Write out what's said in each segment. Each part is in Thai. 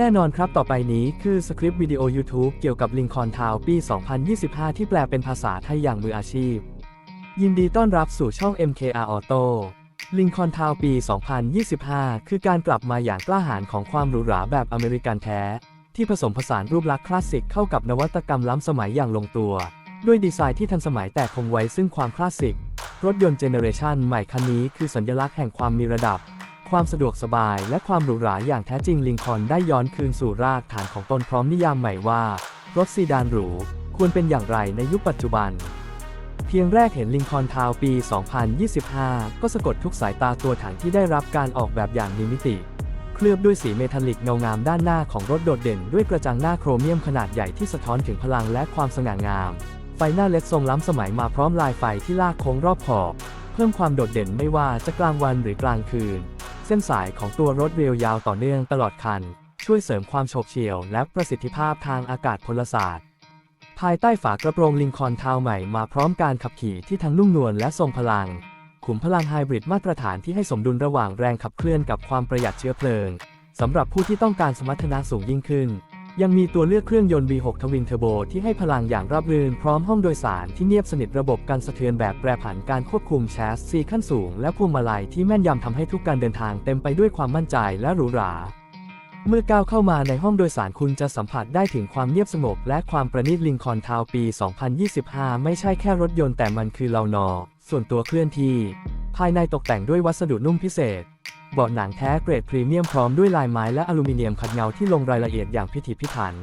แน่นอนครับต่อไปนี้คือสคริปต์วิดีโอ YouTube เกี่ยวกับ Lincoln Town ปี 2025 ที่แปลเป็นภาษาไทยอย่างมืออาชีพ ยินดีต้อนรับสู่ช่อง MKR Auto Lincoln Town ปี 2025 คือการกลับมาอย่างกล้าหาญของความหรูหราแบบอเมริกันแท้ ที่ผสมผสานรูปลักษณ์คลาสสิกเข้ากับนวัตกรรมล้ำสมัยอย่างลงตัว ด้วยดีไซน์ที่ทันสมัยแต่คงไว้ซึ่งความคลาสสิก รถยนต์เจเนอเรชันใหม่คันนี้คือสัญลักษณ์แห่งความมีระดับ ความสะดวกสบายและความหรูหราอย่างแท้จริงลิงคอนได้ย้อนคืนสู่รากฐานของตนพร้อมนิยามใหม่ว่า รถซีดานหรู ควรเป็นอย่างไรในยุคปัจจุบัน เพียงแรกเห็นลิงคอนทาวน์ปี 2025 ก็สะกดทุกสายตาตัวถังที่ได้รับการออกแบบอย่างมีมิติ เคลือบด้วยสีเมทัลลิกเงางามด้านหน้าของรถโดดเด่นด้วยกระจังหน้าโครเมียมขนาดใหญ่ที่สะท้อนถึงพลังและความสง่างาม ไฟหน้าเลดทรงล้ำสมัยมาพร้อมลายไฟที่ลากโค้งรอบขอบ เพิ่มความโดดเด่นไม่ว่าจะกลางวันหรือกลางคืน เส้นสายของตัวรถเรียวยาวต่อเนื่องตลอดคัน ช่วยเสริมความโฉบเฉี่ยวและประสิทธิภาพทางอากาศพลศาสตร์ ภายใต้ฝากระโปรงลิงคอนทาวใหม่มาพร้อมการขับขี่ที่ทั้งนุ่มนวลและทรงพลัง ขุมพลังไฮบริดมาตรฐานที่ให้สมดุลระหว่างแรงขับเคลื่อนกับความประหยัดเชื้อเพลิงสำหรับผู้ที่ต้องการสมรรถนะสูงยิ่งขึ้น ยังมีตัวเลือกเครื่องยนต์ V6 ทวินเทอร์โบที่ให้พลังอย่างราบรื่นพร้อมห้องโดยสารที่เนียบสนิทระบบการสะเทือนแบบแปรผันการควบคุมแชสซีขั้นสูง และพวงมาลัยที่แม่นยำทำให้ทุกการเดินทางเต็มไปด้วยความมั่นใจและหรูหรา เมื่อก้าวเข้ามาในห้องโดยสารคุณจะสัมผัสได้ถึงความเงียบสงบและความประณีตลิงคอนทาวปี 2025 ไม่ใช่แค่รถยนต์แต่มันคือเลานอ ส่วนตัวเคลื่อนที่ ภายในตกแต่งด้วยวัสดุนุ่มพิเศษ เบาะหนังแท้เกรดพรีเมียมพร้อมด้วยลายไม้และอลูมิเนียมขัดเงาที่ลงรายละเอียดอย่างพิถีพิถัน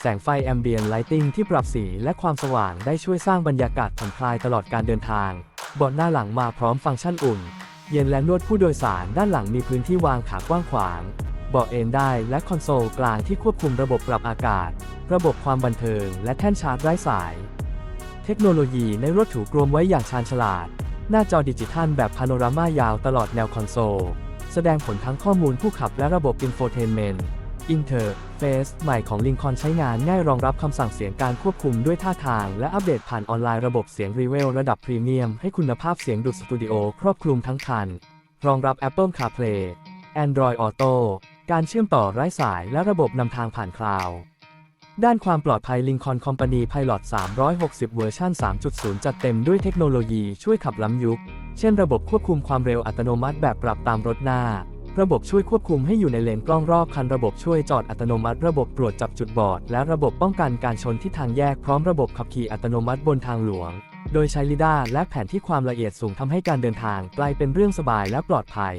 แสงไฟแอมเบียนไลติงที่ปรับสีและความสว่างได้ช่วยสร้างบรรยากาศผ่อนคลายตลอดการเดินทาง เบาะหน้าหลังมาพร้อมฟังก์ชันอุ่น เย็นและนวดผู้โดยสารด้านหลังมีพื้นที่วางขากว้างขวาง เบาะเอนได้และคอนโซลกลางที่ควบคุมระบบปรับอากาศ ระบบความบันเทิง และแท่นชาร์จไร้สาย เทคโนโลยีในรถถูกรวมไว้อย่างชาญฉลาด หน้าจอดิจิทัลแบบพาโนรามายาวตลอดแนวคอนโซล แสดงผลทั้งข้อมูลผู้ขับและระบบอินโฟเทนเมนต์อินเทอร์เฟซใหม่ของ Lincoln ใช้งานง่ายรองรับคำสั่งเสียงการควบคุมด้วยท่าทาง และอัปเดตผ่านออนไลน์ระบบเสียงรีเวลระดับพรีเมียมให้คุณภาพเสียงดุดสตูดิโอครอบคลุมทั้งคัน รองรับ Apple CarPlay Android Auto การเชื่อมต่อไร้สายและระบบนำทางผ่านคลาวด์ ด้านความปลอดภัย Lincoln Company Pilot 360 เวอร์ชัน3.0 จัดเต็มด้วยเทคโนโลยีช่วยขับล้ำยุค เช่นระบบควบคุมความเร็วอัตโนมัติแบบปรับตามรถหน้า ระบบช่วยควบคุมให้อยู่ในเลนกล้องรอบคัน ระบบช่วยจอดอัตโนมัติ ระบบตรวจจับจุดบอด และระบบป้องกันการชนที่ทางแยกพร้อมระบบขับขี่อัตโนมัติบนทางหลวง โดยใช้ลิดาร์และแผนที่ความละเอียดสูงทำให้การเดินทางกลายเป็นเรื่องสบายและปลอดภัย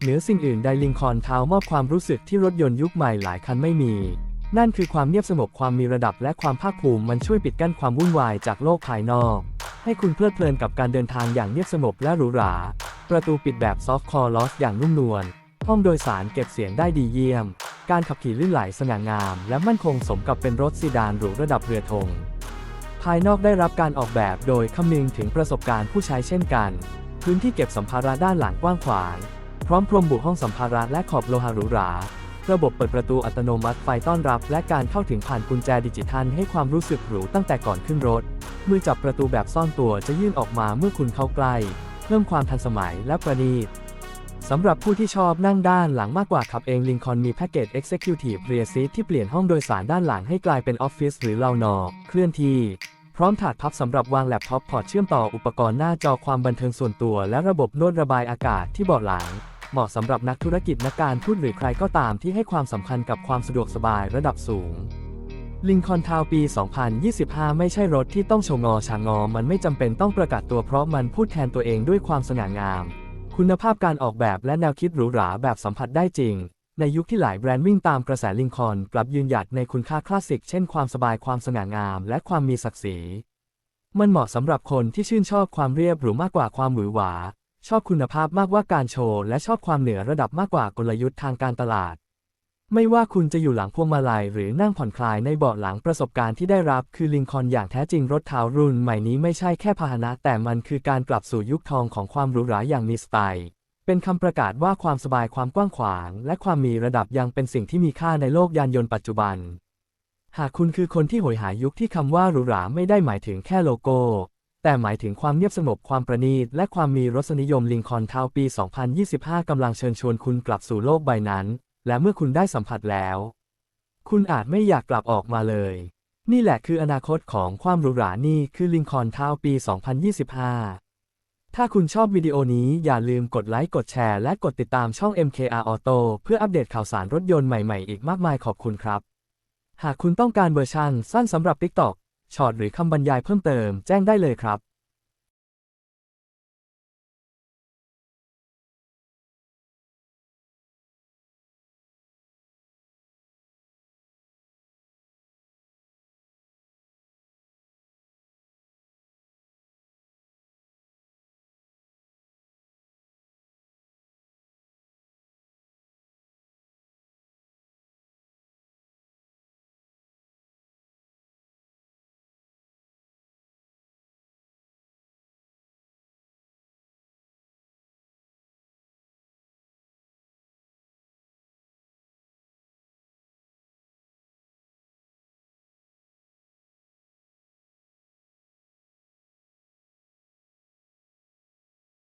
เหนือสิ่งอื่นใดลิงคอล์นทามอบความรู้สึกที่รถยนต์ยุคใหม่หลายคันไม่มี นั่นคือความเงียบสงบความมีระดับและความภาคภูมิมันช่วยปิดกั้นความวุ่นวายจากโลกภายนอก ให้คุณเพลิดเพลินกับการเดินทางอย่างเงียบสงบและหรูหรา ประตูปิดแบบซอฟต์คอร์ลอสอย่างนุ่มนวล ห้องโดยสารเก็บเสียงได้ดีเยี่ยม การขับขี่ลื่นไหลสง่างาม และมั่นคงสมกับเป็นรถซีดานหรูระดับเรือธง ภายนอกได้รับการออกแบบโดยคำนึงถึงประสบการณ์ผู้ใช้เช่นกัน พื้นที่เก็บสัมภาระด้านหลังกว้างขวาง พร้อมพรมบุห้องสัมภาระและขอบโลหะหรูหรา ระบบเปิดประตูอัตโนมัติไฟต้อนรับ และการเข้าถึงผ่านกุญแจดิจิทัลให้ความรู้สึกหรูตั้งแต่ก่อนขึ้นรถ มือจับประตูแบบซ่อนตัวจะยื่นออกมาเมื่อคุณเข้าใกล้ เพิ่มความทันสมัยและประณีตสำหรับผู้ที่ชอบนั่งด้านหลังมากกว่าขับเองลิงคอนมีแพ็กเกจ Executive Rear Seat ที่เปลี่ยนห้องโดยสารด้านหลังให้กลายเป็นออฟฟิศหรือเลานอเคลื่อนที่ พร้อมถาดพับสำหรับวางแล็ปท็อปพอร์ตเชื่อมต่ออุปกรณ์หน้าจอความบันเทิงส่วนตัว และระบบนวดระบายอากาศที่เบาะหลัง เหมาะสำหรับนักธุรกิจนักการทูตหรือใครก็ตามที่ให้ความสำคัญกับความสะดวกสบายระดับสูงลิงคอนทาวปี 2025 ไม่ใช่รถที่ต้องโชงอชางอ มันไม่จำเป็นต้องประกาศตัวเพราะมันพูดแทนตัวเองด้วยความสง่างาม คุณภาพการออกแบบและแนวคิดหรูหราแบบสัมผัสได้จริง ในยุคที่หลายแบรนด์วิ่งตามกระแสลิงคอนกลับยืนหยัดในคุณค่าคลาสสิก เช่นความสบายความสง่างาม และความมีศักดิ์ศรี มันเหมาะสำหรับคนที่ชื่นชอบความเรียบหรูมากกว่าความหวือหวา ชอบคุณภาพมากกว่าการโชว์และชอบความเหนือระดับมากกว่ากลยุทธ์ทางการตลาด ไม่ว่าคุณจะอยู่หลังพวงมาลัยหรือนั่งผ่อนคลายในเบาะหลังประสบการณ์ที่ได้รับคือลิงคอนอย่างแท้จริงรถเท้ารุ่นใหม่นี้ไม่ใช่แค่พาหนะ แต่มันคือการกลับสู่ยุคทองของความหรูหราอย่างมีสไตล์เป็นคำประกาศว่าความสบายความกว้างขวาง และความมีระดับยังเป็นสิ่งที่มีค่าในโลกยานยนต์ปัจจุบัน หากคุณคือคนที่โหยหายุคที่คำว่าหรูหราไม่ได้หมายถึงแค่โลโก้ แต่หมายถึงความเงียบสงบความประณีตและความมีรสนิยมลิงคอนทาวปี 2025 กำลังเชิญชวนคุณกลับสู่โลกใบนั้น และเมื่อคุณได้สัมผัสแล้ว คุณอาจไม่อยากกลับออกมาเลย นี่แหละคืออนาคตของความหรูหรานี่คือลิงคอนทาวปี 2025 ถ้าคุณชอบวิดีโอนี้อย่าลืมกดไลค์กดแชร์และกดติดตามช่อง MKR Auto เพื่ออัปเดตข่าวสารรถยนต์ใหม่ๆอีกมากมายขอบคุณครับ หากคุณต้องการเวอร์ชันสั้นสำหรับ TikTok ช็อตหรือคำบรรยายเพิ่มเติมแจ้งได้เลยครับ